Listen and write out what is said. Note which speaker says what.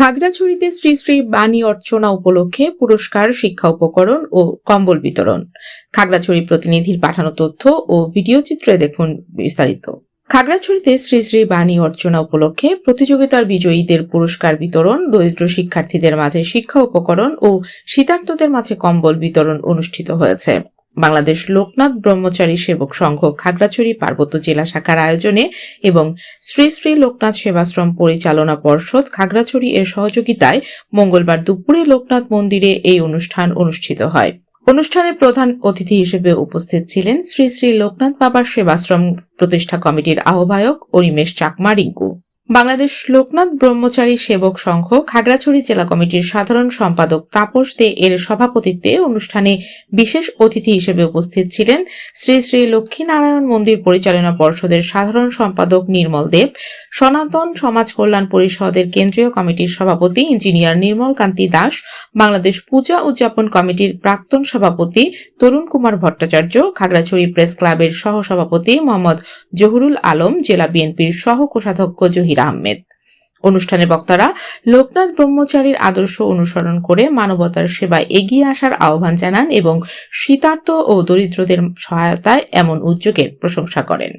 Speaker 1: খাগড়াছড়িতে শ্রী শ্রী বাণী অর্চনা উপলক্ষে পুরস্কার শিক্ষা উপকরণ ও কম্বল বিতরণ খাগড়াছড়ি প্রতিনিধির পাঠানো তথ্য ও ভিডিও চিত্রে দেখুন বিস্তারিত খাগড়াছড়িতে শ্রী শ্রী বাণী অর্চনা উপলক্ষে প্রতিযোগিতার বিজয়ীদের পুরস্কার বিতরণ দরিদ্র শিক্ষার্থীদের মাঝে শিক্ষা উপকরণ ও শীতার্থদের মাঝে কম্বল বিতরণ অনুষ্ঠিত হয়েছে বাংলাদেশ লোকনাথ ব্রহ্মচারী সেবক সংঘ খাগড়াছড়ি পার্বত্য জেলা শাখার আয়োজনে এবং শ্রী শ্রী লোকনাথ সেবাশ্রম পরিচালনা পর্ষদ খাগড়াছড়ি এর সহযোগিতায় মঙ্গলবার দুপুরে লোকনাথ মন্দিরে এই অনুষ্ঠান অনুষ্ঠিত হয় অনুষ্ঠানে প্রধান অতিথি হিসেবে উপস্থিত ছিলেন শ্রী শ্রী লোকনাথ বাবার সেবাশ্রম প্রতিষ্ঠা কমিটির আহ্বায়ক অরিমেশ চাকমা রিঙ্কু বাংলাদেশ লোকনাথ ব্রহ্মচারী সেবক সংঘ খাগড়াছড়ি জেলা কমিটির সাধারণ সম্পাদক তাপস দে এর সভাপতিত্বে অনুষ্ঠানে বিশেষ অতিথি হিসেবে উপস্থিত ছিলেন শ্রী শ্রী লক্ষ্মীনারায়ণ মন্দির পরিচালনা পর্ষদের সাধারণ সম্পাদক নির্মল দেব সনাতন সমাজ কল্যাণ পরিষদের কেন্দ্রীয় কমিটির সভাপতি ইঞ্জিনিয়ার নির্মল কান্তি দাস বাংলাদেশ পূজা উদযাপন কমিটির প্রাক্তন সভাপতি তরুণ কুমার ভট্টাচার্য খাগড়াছড়ি প্রেস ক্লাবের সহসভাপতি মোহাম্মদ জহুরুল আলম জেলা বিএনপির সহ কোষাধ্যক্ষ জহির জাহাঙ্গীর আহমেদ অনুষ্ঠানে বক্তারা লোকনাথ ব্রহ্মচারীর আদর্শ অনুসরণ করে মানবতার সেবায় এগিয়ে আসার আহ্বান জানান এবং শীতার্থ ও দরিদ্রদের সহায়তায় এমন উদ্যোগের প্রশংসা করেন